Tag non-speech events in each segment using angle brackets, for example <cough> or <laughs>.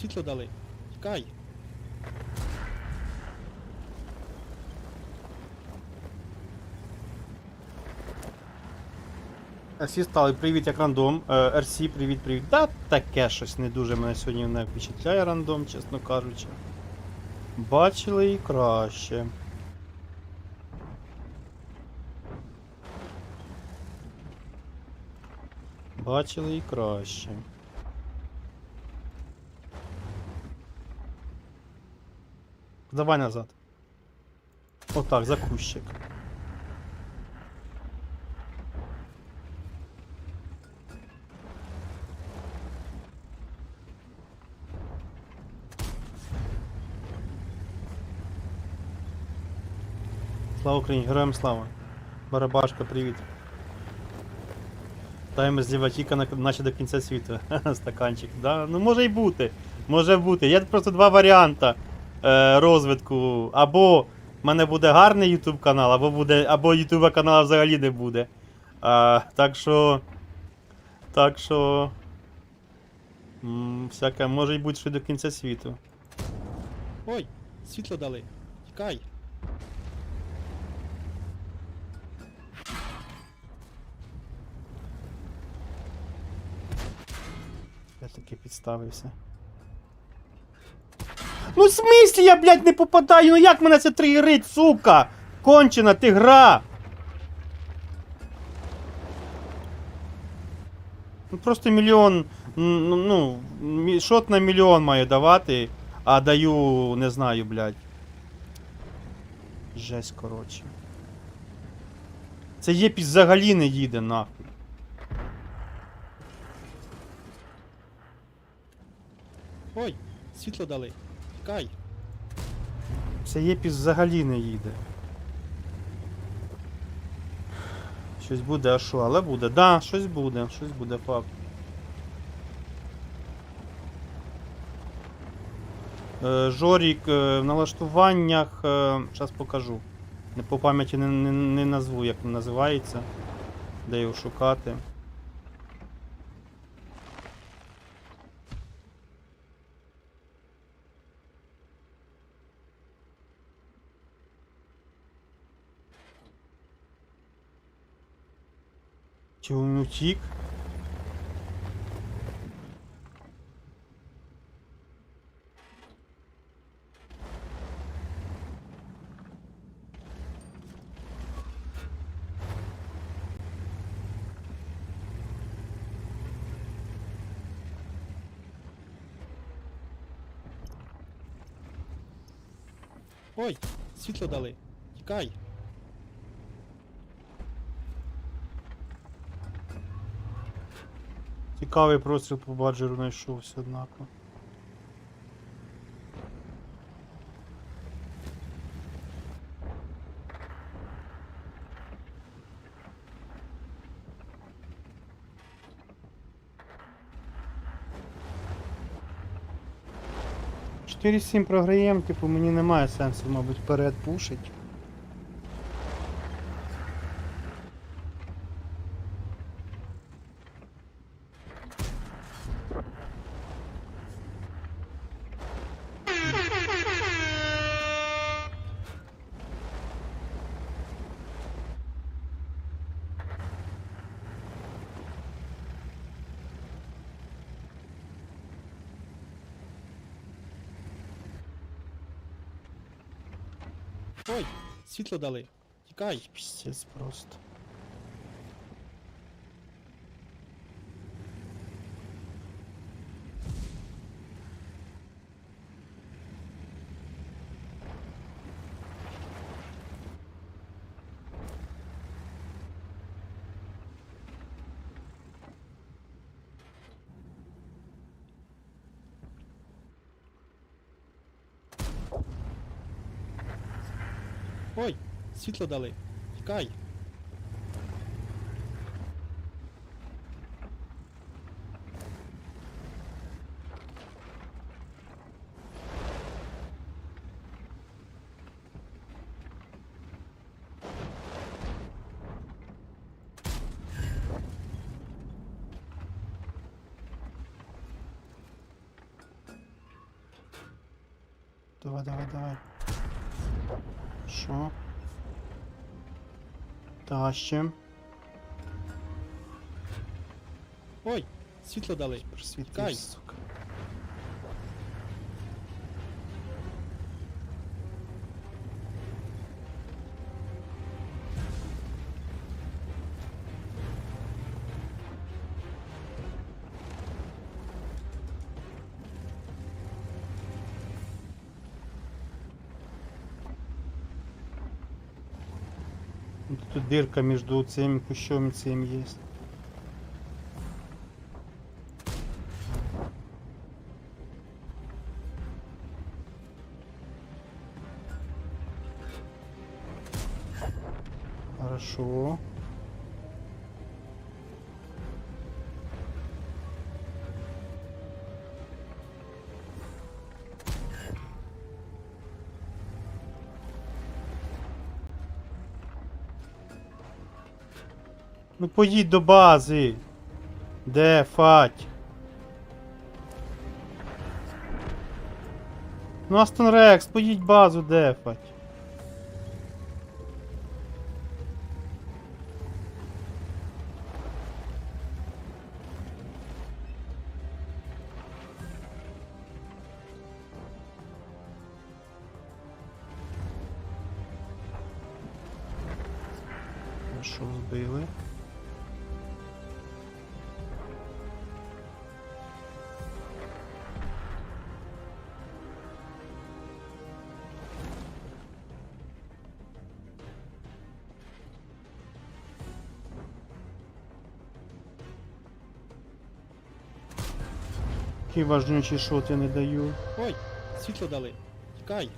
Світло дали. Тікай. Всі стали, привіт, як рандом. Е, РС, привіт, привіт. Та таке щось не дуже мене сьогодні не впечатляє рандом, чесно кажучи. Бачили і краще. Бачили і краще. Давай назад. Отак, за кущик. Слава Україні, героям слава. Барабашка, привіт. Таймер з на- наче до кінця світу. <laughs> Стаканчик. Да? Ну може й бути. Може бути. Є просто два варіанти е, розвитку. Або в мене буде гарний YouTube канал, або буде, або YouTube каналу взагалі не буде. А, так що. Так що. м, Всяке може й бути що до кінця світу. Ой, світло дали. Тікай. Я таки підставився. Ну в смислі я, блядь, не попадаю? Ну як мене це тригерить, сука? Кончена ти гра! Ну просто мільйон. Ну, ну, шот на мільйон маю давати, а даю, не знаю, блядь. Жесть, коротше. Це єпіс взагалі не їде, нахуй. Ой, світло дали. Тікай. Це єпіс взагалі не їде. Щось буде, а що? Але буде. Да, щось буде, щось буде, факт. Е, Жорік е, в налаштуваннях. Зараз покажу. По пам'яті не, не, не назву, як він називається. Де його шукати. Чи він утік? Ой, світло дали. Тікай. Цікавий простріл по баджеру знайшовся, однако. Чотири сім програєм, типу мені немає сенсу, мабуть, вперед пушить. Ой, світло дали. Тікай. пісець просто. Світло дали. Тікай. Давай, давай, давай. Що? Тащим. Ой, світло дали. Просвіти, сука. Тут дырка между цими кущом і цим є. Хорошо. Ну поїдь до бази. Де фать? Ну Астон Рекс, поїдь базу, де фать? Хорошо, збили. Який важнючий шот я не даю. Ой, світло дали. Тікай.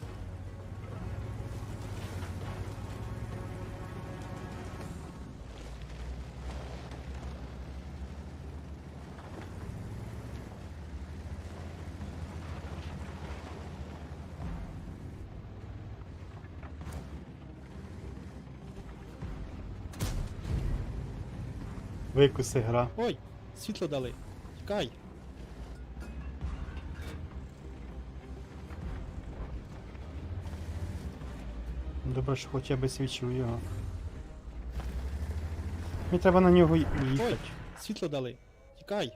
Викуси гра. Ой, світло дали. Тікай. Добре, що хоча б свічив його. Мені треба на нього їхати. Ой, світло дали. Тікай.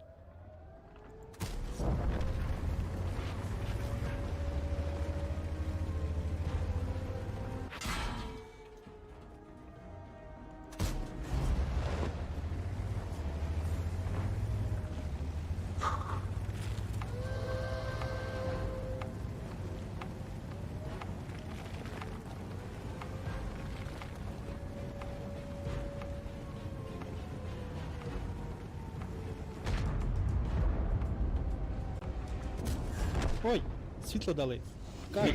Ой, світло дали. Тікай.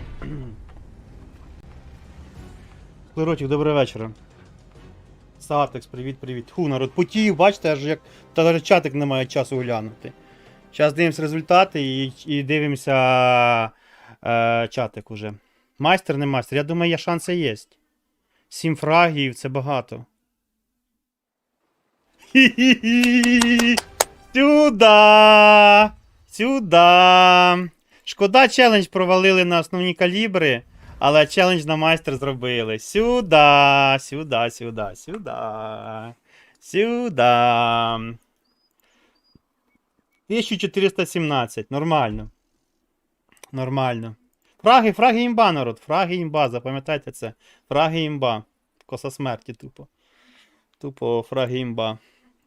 Склеротів, <clears throat> доброго вечора. Сатекс, привіт, привіт. Ху, народ, потію, бачите, аж як. Та чатик немає часу глянути. Зараз дивимося результати і, і дивимося е, чатик уже. Майстер, не майстер. Я думаю, є шанси є. Сім фрагів, це багато. Сюда! Сюда! Шкода, челендж провалили на основні калібри, але челендж на майстер зробили. Сюда, сюда, сюда, сюда. Сюда. 1417. Нормально. Нормально. Фраги, фраги імба, народ. Фраги імба, запам'ятайте це. Фраги імба. Коса смерті, тупо. Тупо фраги імба.